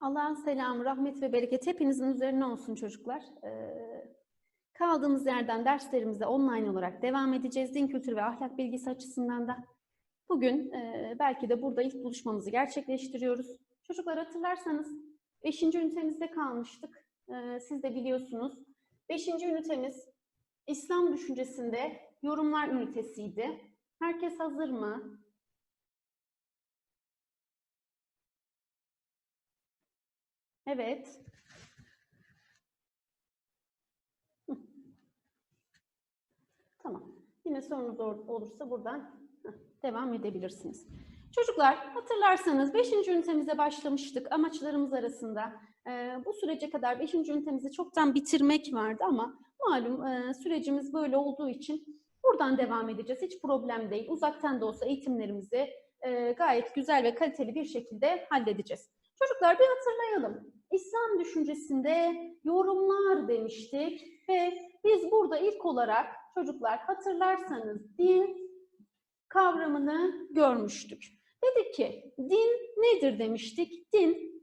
Allah'ın selamı, rahmet ve bereket hepinizin üzerine olsun çocuklar. Ee, kaldığımız yerden derslerimize online olarak devam edeceğiz. Din kültürü ve ahlak bilgisi açısından da. Bugün e, belki de burada ilk buluşmamızı gerçekleştiriyoruz. Çocuklar hatırlarsanız 5. ünitemizde kalmıştık. Ee, siz de biliyorsunuz. 5. ünitemiz İslam düşüncesinde yorumlar ünitesiydi. Herkes hazır mı? Evet. Tamam. Yine sorunuz ol- olursa buradan devam edebilirsiniz. Çocuklar hatırlarsanız 5. ünitemize başlamıştık amaçlarımız arasında. e, bu sürece kadar 5. ünitemizi çoktan bitirmek vardı ama malum e, sürecimiz böyle olduğu için buradan devam edeceğiz. Hiç problem değil. Uzaktan da olsa eğitimlerimizi e, gayet güzel ve kaliteli bir şekilde halledeceğiz. Çocuklar bir hatırlayalım. İslam düşüncesinde yorumlar demiştik ve biz burada ilk olarak çocuklar hatırlarsanız din kavramını görmüştük. Dedik ki din nedir demiştik? Din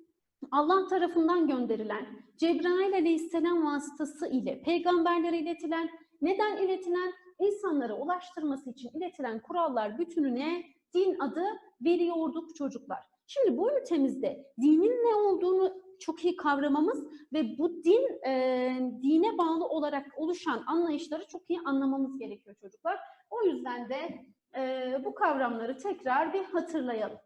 Allah tarafından gönderilen Cebrail aleyhisselam vasıtası ile peygamberlere iletilen, neden iletilen? insanlara ulaştırması için iletilen kurallar bütününe din adı veriyorduk çocuklar. Şimdi bu ünitemizde dinin ne olduğunu çok iyi kavramamız ve bu din e, dine bağlı olarak oluşan anlayışları çok iyi anlamamız gerekiyor çocuklar. O yüzden de e, bu kavramları tekrar bir hatırlayalım.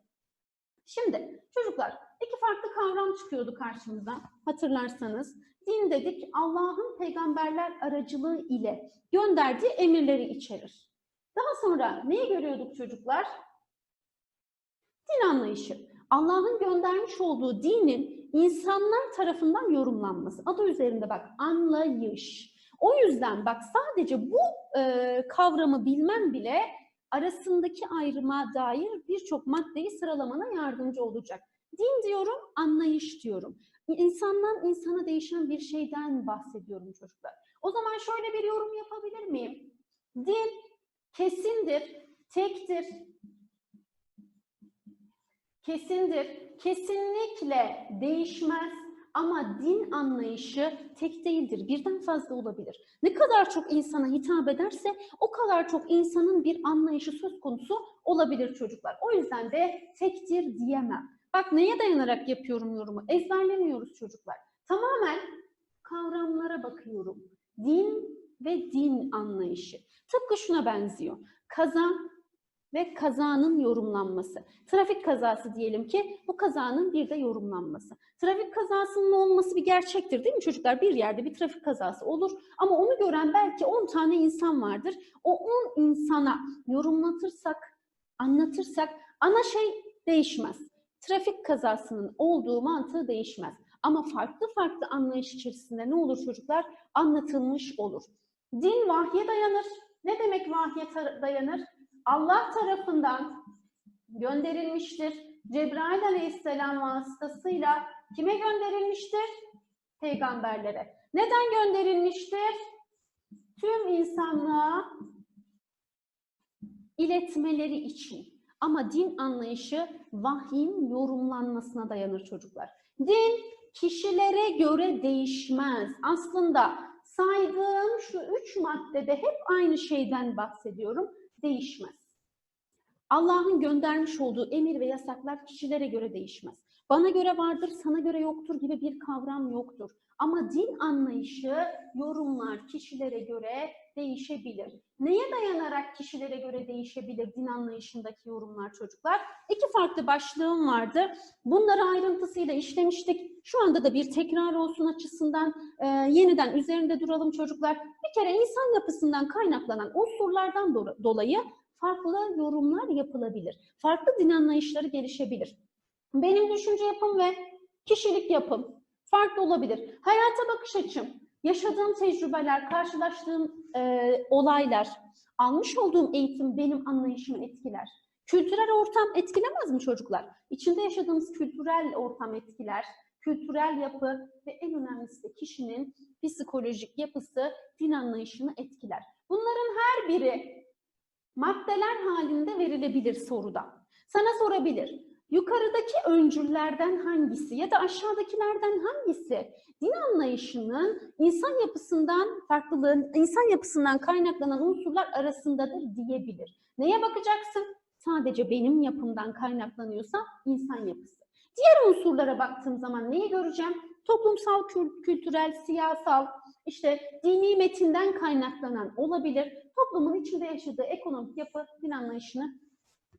Şimdi çocuklar iki farklı kavram çıkıyordu karşımıza hatırlarsanız. Din dedik Allah'ın peygamberler aracılığı ile gönderdiği emirleri içerir. Daha sonra neyi görüyorduk çocuklar? Din anlayışı. Allah'ın göndermiş olduğu dinin insanlar tarafından yorumlanması. Adı üzerinde bak anlayış. O yüzden bak sadece bu e, kavramı bilmem bile arasındaki ayrıma dair birçok maddeyi sıralamana yardımcı olacak. Din diyorum, anlayış diyorum. İnsandan insana değişen bir şeyden bahsediyorum çocuklar. O zaman şöyle bir yorum yapabilir miyim? Din kesindir, tektir, kesindir, kesinlikle değişmez ama din anlayışı tek değildir, birden fazla olabilir. Ne kadar çok insana hitap ederse o kadar çok insanın bir anlayışı söz konusu olabilir çocuklar. O yüzden de tektir diyemem. Bak neye dayanarak yapıyorum yorumu? Ezberlemiyoruz çocuklar. Tamamen kavramlara bakıyorum. Din ve din anlayışı. Tıpkı şuna benziyor. Kaza ve kazanın yorumlanması. Trafik kazası diyelim ki bu kazanın bir de yorumlanması. Trafik kazasının olması bir gerçektir değil mi çocuklar? Bir yerde bir trafik kazası olur ama onu gören belki 10 tane insan vardır. O 10 insana yorumlatırsak, anlatırsak ana şey değişmez. Trafik kazasının olduğu mantığı değişmez. Ama farklı farklı anlayış içerisinde ne olur çocuklar? Anlatılmış olur. Din vahye dayanır. Ne demek vahye dayanır? Allah tarafından gönderilmiştir. Cebrail aleyhisselam vasıtasıyla kime gönderilmiştir? Peygamberlere. Neden gönderilmiştir? Tüm insanlığa iletmeleri için. Ama din anlayışı vahyin yorumlanmasına dayanır çocuklar. Din kişilere göre değişmez. Aslında saydığım şu üç maddede hep aynı şeyden bahsediyorum. Değişmez. Allah'ın göndermiş olduğu emir ve yasaklar kişilere göre değişmez. Bana göre vardır, sana göre yoktur gibi bir kavram yoktur. Ama din anlayışı, yorumlar kişilere göre değişebilir. Neye dayanarak kişilere göre değişebilir din anlayışındaki yorumlar çocuklar? İki farklı başlığım vardı. Bunları ayrıntısıyla işlemiştik. Şu anda da bir tekrar olsun açısından e, yeniden üzerinde duralım çocuklar. Bir kere insan yapısından kaynaklanan unsurlardan do- dolayı farklı yorumlar yapılabilir. Farklı din anlayışları gelişebilir. Benim düşünce yapım ve kişilik yapım farklı olabilir. Hayata bakış açım, yaşadığım tecrübeler, karşılaştığım e, olaylar, almış olduğum eğitim benim anlayışımı etkiler. Kültürel ortam etkilemez mi çocuklar? İçinde yaşadığımız kültürel ortam etkiler, kültürel yapı ve en önemlisi de kişinin psikolojik yapısı din anlayışını etkiler. Bunların her biri maddeler halinde verilebilir soruda. Sana sorabilir. yukarıdaki öncüllerden hangisi ya da aşağıdakilerden hangisi din anlayışının insan yapısından farklılığın, insan yapısından kaynaklanan unsurlar arasındadır diyebilir. Neye bakacaksın? Sadece benim yapımdan kaynaklanıyorsa insan yapısı. Diğer unsurlara baktığım zaman neyi göreceğim? Toplumsal, kül- kültürel, siyasal, işte dini metinden kaynaklanan olabilir. Toplumun içinde yaşadığı ekonomik yapı din anlayışını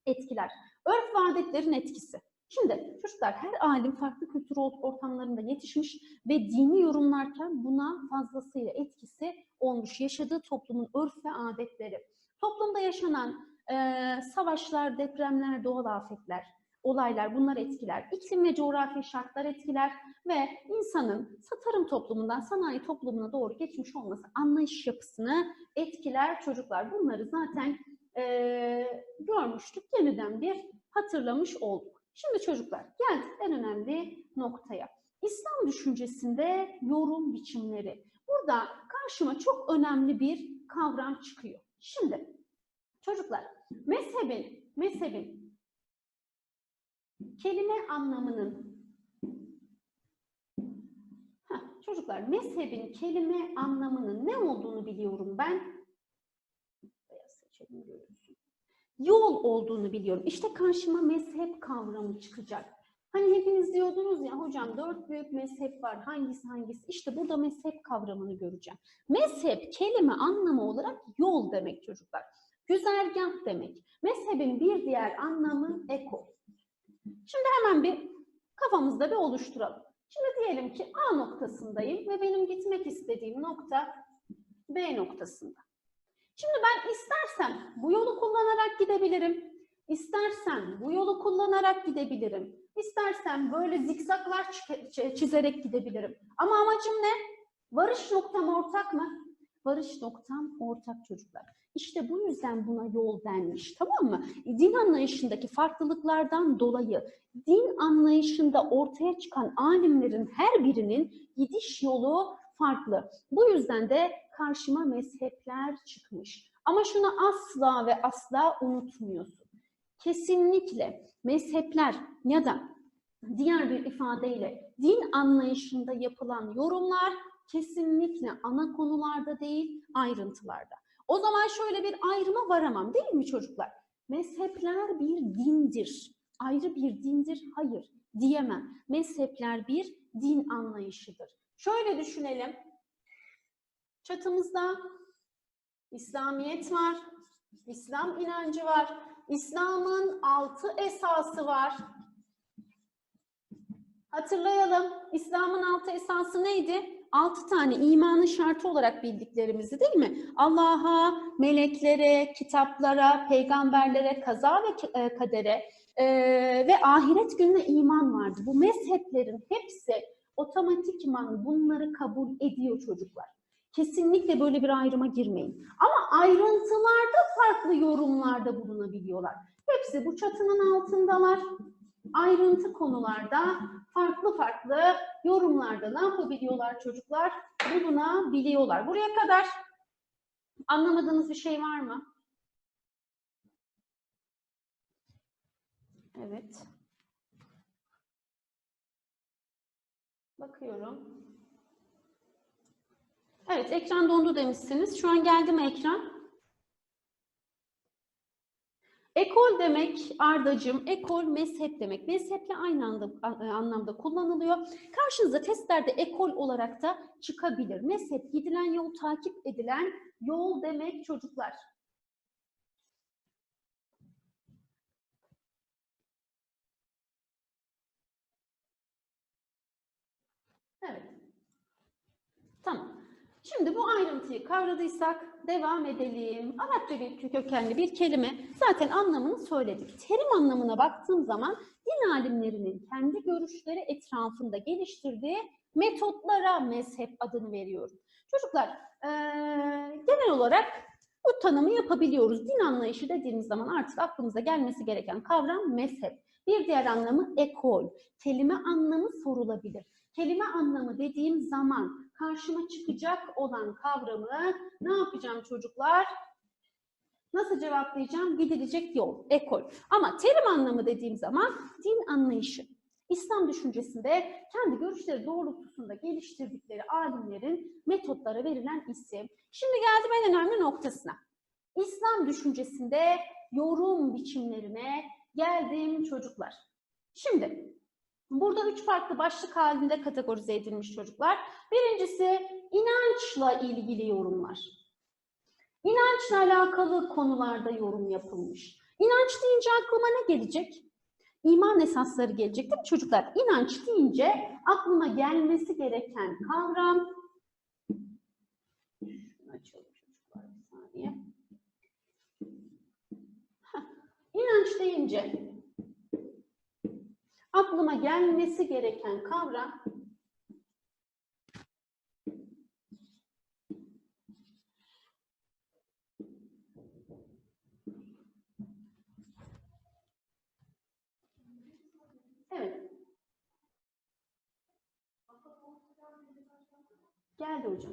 etkiler. Örf ve adetlerin etkisi. Şimdi çocuklar her alim farklı kültür or- ortamlarında yetişmiş ve dini yorumlarken buna fazlasıyla etkisi olmuş. Yaşadığı toplumun örf ve adetleri. Toplumda yaşanan eee, savaşlar, depremler, doğal afetler, olaylar bunlar etkiler. İklim ve coğrafi şartlar etkiler ve insanın tarım toplumundan sanayi toplumuna doğru geçmiş olması anlayış yapısını etkiler çocuklar. Bunları zaten eee, görmüştük. Yeniden bir hatırlamış olduk. Şimdi çocuklar geldik en önemli noktaya. İslam düşüncesinde yorum biçimleri. Burada karşıma çok önemli bir kavram çıkıyor. Şimdi çocuklar mezhebin, mezhebin kelime anlamının Heh, çocuklar mezhebin kelime anlamının ne olduğunu biliyorum ben. Yol olduğunu biliyorum. İşte karşıma mezhep kavramı çıkacak. Hani hepiniz diyordunuz ya hocam dört büyük mezhep var. Hangisi hangisi? İşte burada mezhep kavramını göreceğim. Mezhep kelime anlamı olarak yol demek çocuklar. Güzergah demek. Mezhebin bir diğer anlamı ekol. Şimdi hemen bir kafamızda bir oluşturalım. Şimdi diyelim ki A noktasındayım ve benim gitmek istediğim nokta B noktasında. Şimdi ben istersem bu yolu kullanarak gidebilirim. İstersem bu yolu kullanarak gidebilirim. İstersem böyle zikzaklar çi- çi- çizerek gidebilirim. Ama amacım ne? Varış noktam ortak mı? Varış noktam ortak çocuklar. İşte bu yüzden buna yol denmiş tamam mı? Din anlayışındaki farklılıklardan dolayı din anlayışında ortaya çıkan alimlerin her birinin gidiş yolu farklı. Bu yüzden de karşıma mezhepler çıkmış. Ama şunu asla ve asla unutmuyorsun. Kesinlikle mezhepler ya da diğer bir ifadeyle din anlayışında yapılan yorumlar kesinlikle ana konularda değil, ayrıntılarda. O zaman şöyle bir ayrıma varamam değil mi çocuklar? Mezhepler bir dindir. Ayrı bir dindir. Hayır diyemem. Mezhepler bir din anlayışıdır. Şöyle düşünelim. Çatımızda İslamiyet var, İslam inancı var, İslam'ın altı esası var. Hatırlayalım, İslam'ın altı esası neydi? Altı tane imanın şartı olarak bildiklerimizi değil mi? Allah'a, meleklere, kitaplara, peygamberlere, kaza ve e, kadere e, ve ahiret gününe iman vardı. Bu mezheplerin hepsi otomatikman bunları kabul ediyor çocuklar. Kesinlikle böyle bir ayrıma girmeyin. Ama ayrıntılarda farklı yorumlarda bulunabiliyorlar. Hepsi bu çatının altındalar. Ayrıntı konularda farklı farklı yorumlarda ne yapabiliyorlar çocuklar? Bulunabiliyorlar. Buraya kadar anlamadığınız bir şey var mı? Evet. Bakıyorum. Evet, ekran dondu demişsiniz. Şu an geldi mi ekran? Ekol demek Ardacığım, ekol mezhep demek. Mezheple aynı anda, a- anlamda kullanılıyor. Karşınıza testlerde ekol olarak da çıkabilir. Mezhep gidilen yol, takip edilen yol demek çocuklar. Evet. Tamam. Şimdi bu ayrıntıyı kavradıysak devam edelim. Arapça bir kökenli bir kelime zaten anlamını söyledik. Terim anlamına baktığım zaman din alimlerinin kendi görüşleri etrafında geliştirdiği metotlara mezhep adını veriyorum. Çocuklar eee, genel olarak bu tanımı yapabiliyoruz. Din anlayışı dediğimiz zaman artık aklımıza gelmesi gereken kavram mezhep. Bir diğer anlamı ekol. Kelime anlamı sorulabilir. Kelime anlamı dediğim zaman karşıma çıkacak olan kavramı ne yapacağım çocuklar? Nasıl cevaplayacağım? Gidilecek yol, ekol. Ama terim anlamı dediğim zaman din anlayışı. İslam düşüncesinde kendi görüşleri doğrultusunda geliştirdikleri alimlerin metotlara verilen isim. Şimdi geldim en önemli noktasına. İslam düşüncesinde yorum biçimlerine geldim çocuklar. Şimdi burada üç farklı başlık halinde kategorize edilmiş çocuklar. Birincisi inançla ilgili yorumlar. İnançla alakalı konularda yorum yapılmış. İnanç deyince aklıma ne gelecek? İman esasları gelecek değil mi çocuklar? İnanç deyince aklıma gelmesi gereken kavram açalım çocuklar bir saniye. Heh, İnanç deyince aklıma gelmesi gereken kavram Evet. Geldi hocam.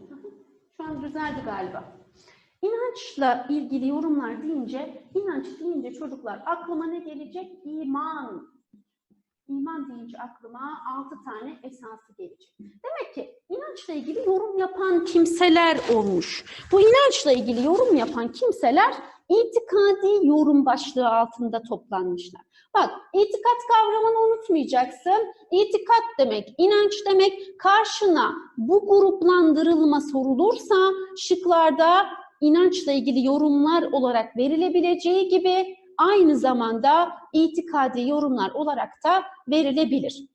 Şu an düzeldi galiba. İnançla ilgili yorumlar deyince, inanç deyince çocuklar aklıma ne gelecek? İman. İman deyince aklıma altı tane esası gelecek. Demek ki inançla ilgili yorum yapan kimseler olmuş. Bu inançla ilgili yorum yapan kimseler itikadi yorum başlığı altında toplanmışlar. Bak itikat kavramını unutmayacaksın. İtikat demek, inanç demek karşına bu gruplandırılma sorulursa şıklarda inançla ilgili yorumlar olarak verilebileceği gibi aynı zamanda itikadi yorumlar olarak da verilebilir.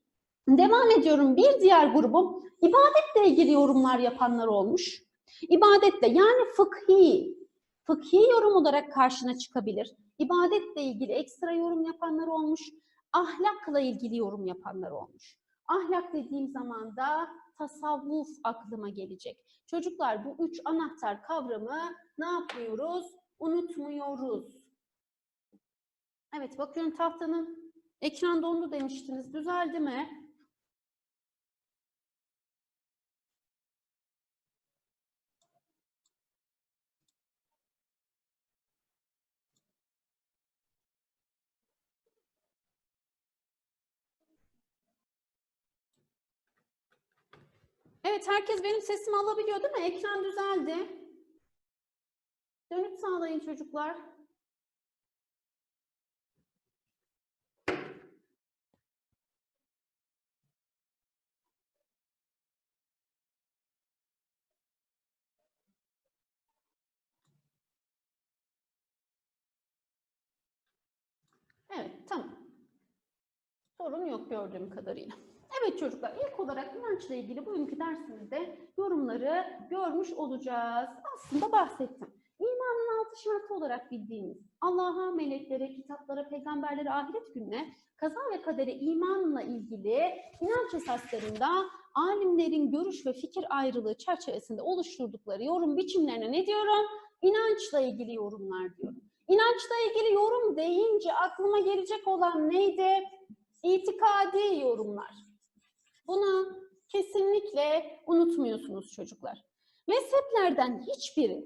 Devam ediyorum. Bir diğer grubum ibadetle ilgili yorumlar yapanlar olmuş. İbadetle yani fıkhi, fıkhi yorum olarak karşına çıkabilir. İbadetle ilgili ekstra yorum yapanlar olmuş. Ahlakla ilgili yorum yapanlar olmuş. Ahlak dediğim zaman da tasavvuf aklıma gelecek. Çocuklar bu üç anahtar kavramı ne yapmıyoruz? Unutmuyoruz. Evet bakıyorum tahtanın ekran dondu demiştiniz. Düzeldi mi? Evet, herkes benim sesimi alabiliyor değil mi? Ekran düzeldi. Dönüt sağlayın çocuklar. Evet, tamam. Sorun yok gördüğüm kadarıyla. Evet çocuklar, ilk olarak inançla ilgili bugünkü dersimizde yorumları görmüş olacağız. Aslında bahsettim. İmanın altı şartı olarak bildiğimiz Allah'a, meleklere, kitaplara, peygamberlere, ahiret gününe, kaza ve kadere imanla ilgili inanç esaslarında alimlerin görüş ve fikir ayrılığı çerçevesinde oluşturdukları yorum biçimlerine ne diyorum? İnançla ilgili yorumlar diyorum. İnançla ilgili yorum deyince aklıma gelecek olan neydi? İtikadi yorumlar. Bunu kesinlikle unutmuyorsunuz çocuklar. Mezheplerden hiçbiri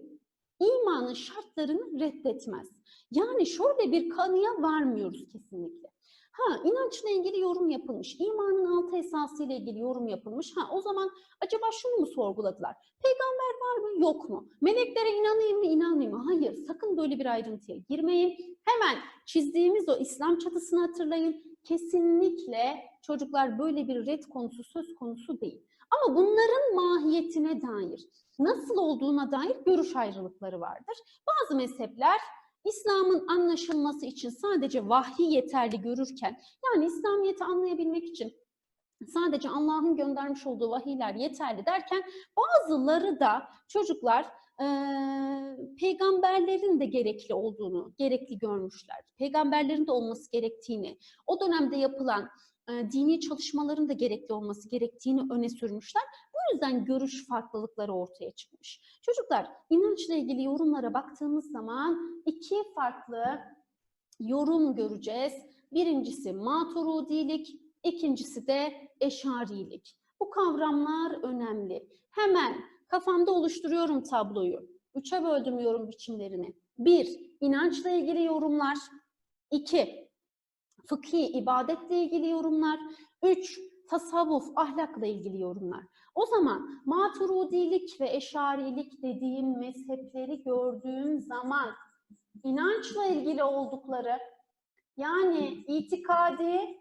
imanın şartlarını reddetmez. Yani şöyle bir kanıya varmıyoruz kesinlikle. Ha inançla ilgili yorum yapılmış, imanın altı esası ile ilgili yorum yapılmış. Ha o zaman acaba şunu mu sorguladılar? Peygamber var mı yok mu? Meleklere inanayım mı inanmayayım mı? Hayır sakın böyle bir ayrıntıya girmeyin. Hemen çizdiğimiz o İslam çatısını hatırlayın. Kesinlikle çocuklar böyle bir red konusu söz konusu değil. Ama bunların mahiyetine dair, nasıl olduğuna dair görüş ayrılıkları vardır. Bazı mezhepler İslam'ın anlaşılması için sadece vahyi yeterli görürken, yani İslamiyet'i anlayabilmek için sadece Allah'ın göndermiş olduğu vahiyler yeterli derken, bazıları da çocuklar e, peygamberlerin de gerekli olduğunu, gerekli görmüşler. Peygamberlerin de olması gerektiğini, o dönemde yapılan e, dini çalışmaların da gerekli olması gerektiğini öne sürmüşler. Bu yüzden görüş farklılıkları ortaya çıkmış. Çocuklar inançla ilgili yorumlara baktığımız zaman iki farklı yorum göreceğiz. Birincisi maturudilik, ikincisi de eşarilik. Bu kavramlar önemli. Hemen kafamda oluşturuyorum tabloyu. Üçe böldüm yorum biçimlerini. Bir, inançla ilgili yorumlar. 2. Fıkhi, ibadetle ilgili yorumlar. 3. Tasavvuf, ahlakla ilgili yorumlar. O zaman maturudilik ve eşarilik dediğim mezhepleri gördüğüm zaman inançla ilgili oldukları yani itikadi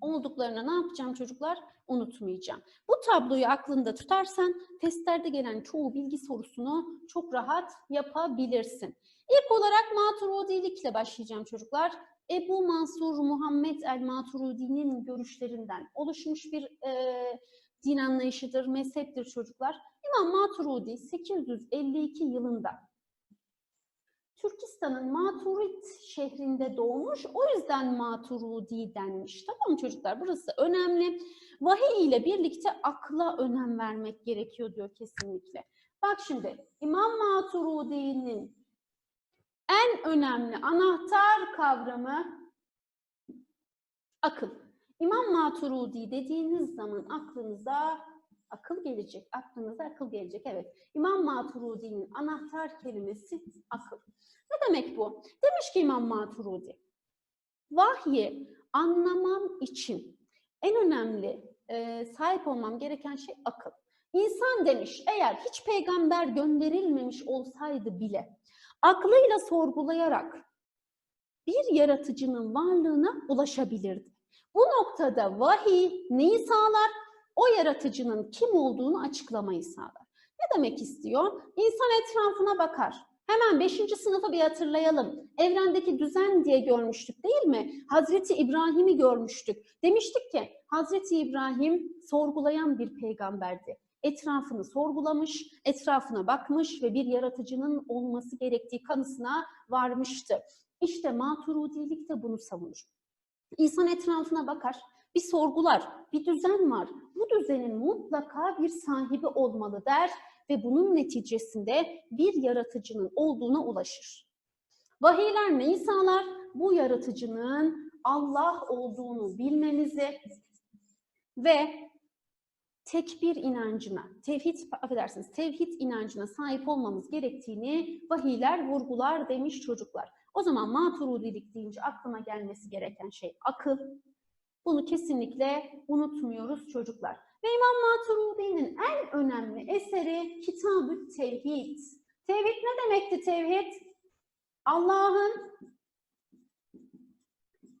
olduklarını ne yapacağım çocuklar? Unutmayacağım. Bu tabloyu aklında tutarsan testlerde gelen çoğu bilgi sorusunu çok rahat yapabilirsin. İlk olarak Maturidilikle başlayacağım çocuklar. Ebu Mansur Muhammed el-Maturidi'nin görüşlerinden oluşmuş bir e, din anlayışıdır, mezheptir çocuklar. İmam Maturidi 852 yılında Türkistan'ın Maturit şehrinde doğmuş. O yüzden Maturidi denmiş. Tamam mı çocuklar? Burası önemli. Vahiy ile birlikte akla önem vermek gerekiyor diyor kesinlikle. Bak şimdi İmam Maturidi'nin en önemli anahtar kavramı akıl. İmam Maturidi dediğiniz zaman aklınıza akıl gelecek. Aklınıza akıl gelecek. Evet. İmam Maturidi'nin anahtar kelimesi akıl. Ne demek bu? Demiş ki İmam Maturidi, vahyi anlamam için en önemli e, sahip olmam gereken şey akıl. İnsan demiş eğer hiç peygamber gönderilmemiş olsaydı bile aklıyla sorgulayarak bir yaratıcının varlığına ulaşabilirdi. Bu noktada vahiy neyi sağlar? O yaratıcının kim olduğunu açıklamayı sağlar. Ne demek istiyor? İnsan etrafına bakar. Hemen 5. sınıfı bir hatırlayalım. Evrendeki düzen diye görmüştük değil mi? Hazreti İbrahim'i görmüştük. Demiştik ki Hazreti İbrahim sorgulayan bir peygamberdi. Etrafını sorgulamış, etrafına bakmış ve bir yaratıcının olması gerektiği kanısına varmıştı. İşte Maturidilik de bunu savunur. İnsan etrafına bakar, bir sorgular, bir düzen var. Bu düzenin mutlaka bir sahibi olmalı der ve bunun neticesinde bir yaratıcının olduğuna ulaşır. Vahiyler neyi sağlar? Bu yaratıcının Allah olduğunu bilmemizi ve tekbir inancına, tevhid, affedersiniz, tevhid inancına sahip olmamız gerektiğini vahiyler vurgular demiş çocuklar. O zaman maturidilik deyince aklıma gelmesi gereken şey akıl. Bunu kesinlikle unutmuyoruz çocuklar. Ve İmam Maturidi'nin en önemli eseri Kitab-ı Tevhid. Tevhid ne demekti tevhid? Allah'ın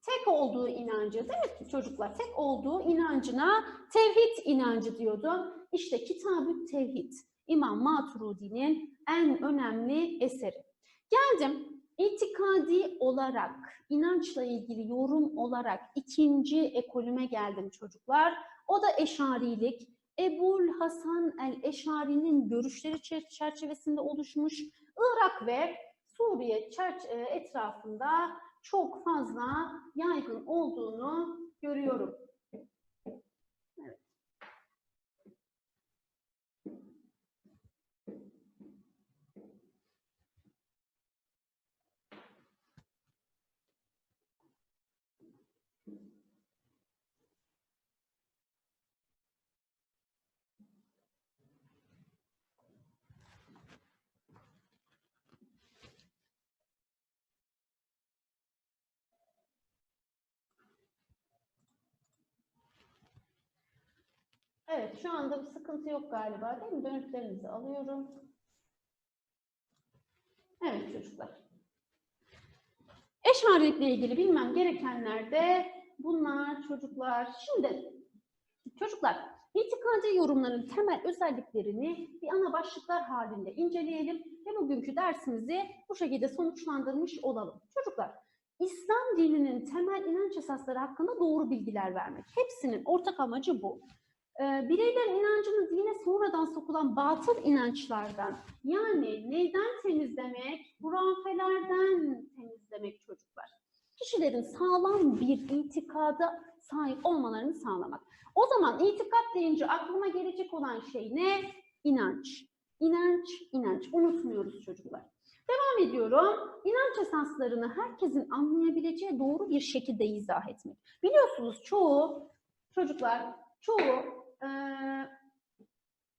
tek olduğu inancı değil mi çocuklar? Tek olduğu inancına tevhid inancı diyordu. İşte Kitab-ı Tevhid İmam Maturidi'nin en önemli eseri. Geldim itikadi olarak, inançla ilgili yorum olarak ikinci ekolüme geldim çocuklar. O da eşarilik. Ebul Hasan el-Eşari'nin görüşleri çerçevesinde oluşmuş Irak ve Suriye etrafında çok fazla yaygın olduğunu görüyorum. Evet. Evet, şu anda bir sıkıntı yok galiba değil mi? Dönütlerinizi alıyorum. Evet çocuklar. Eşaretle ilgili bilmem gerekenler de bunlar çocuklar. Şimdi çocuklar itikadi yorumların temel özelliklerini bir ana başlıklar halinde inceleyelim ve bugünkü dersimizi bu şekilde sonuçlandırmış olalım. Çocuklar İslam dininin temel inanç esasları hakkında doğru bilgiler vermek. Hepsinin ortak amacı bu. Ee, bireylerin inancını dine sonradan sokulan batıl inançlardan yani neyden temizlemek? Hurafelerden temizlemek çocuklar. Kişilerin sağlam bir itikada sahip olmalarını sağlamak. O zaman itikat deyince aklıma gelecek olan şey ne? İnanç. İnanç, inanç. Unutmuyoruz çocuklar. Devam ediyorum. İnanç esaslarını herkesin anlayabileceği doğru bir şekilde izah etmek. Biliyorsunuz çoğu çocuklar, çoğu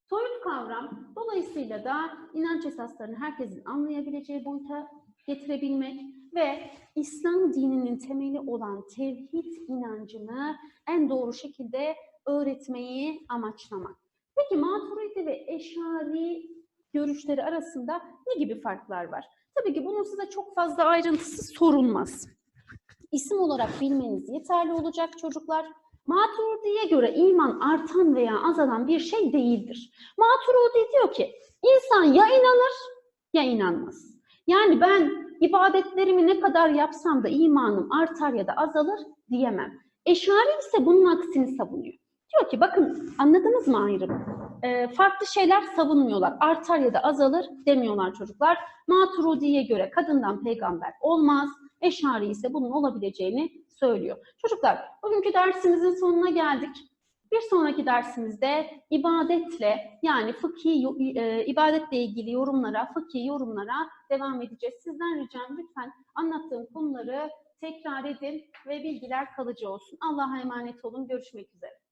Soyut kavram dolayısıyla da inanç esaslarını herkesin anlayabileceği boyuta getirebilmek ve İslam dininin temeli olan tevhid inancını en doğru şekilde öğretmeyi amaçlamak. Peki Maturidi ve Eşari görüşleri arasında ne gibi farklar var? Tabii ki bunun size çok fazla ayrıntısı sorulmaz. İsim olarak bilmeniz yeterli olacak çocuklar. Maturidi'ye göre iman artan veya azalan bir şey değildir. Maturidi diyor ki insan ya inanır ya inanmaz. Yani ben ibadetlerimi ne kadar yapsam da imanım artar ya da azalır diyemem. Eşari ise bunun aksini savunuyor. Diyor ki bakın anladınız mı ayrımı? Ee, farklı şeyler savunmuyorlar. Artar ya da azalır demiyorlar çocuklar. Maturidi'ye göre kadından peygamber olmaz. Eşari ise bunun olabileceğini söylüyor. Çocuklar bugünkü dersimizin sonuna geldik. Bir sonraki dersimizde ibadetle yani fıkhi e, ibadetle ilgili yorumlara, fıkhi yorumlara devam edeceğiz. Sizden ricam lütfen anlattığım konuları tekrar edin ve bilgiler kalıcı olsun. Allah'a emanet olun. Görüşmek üzere.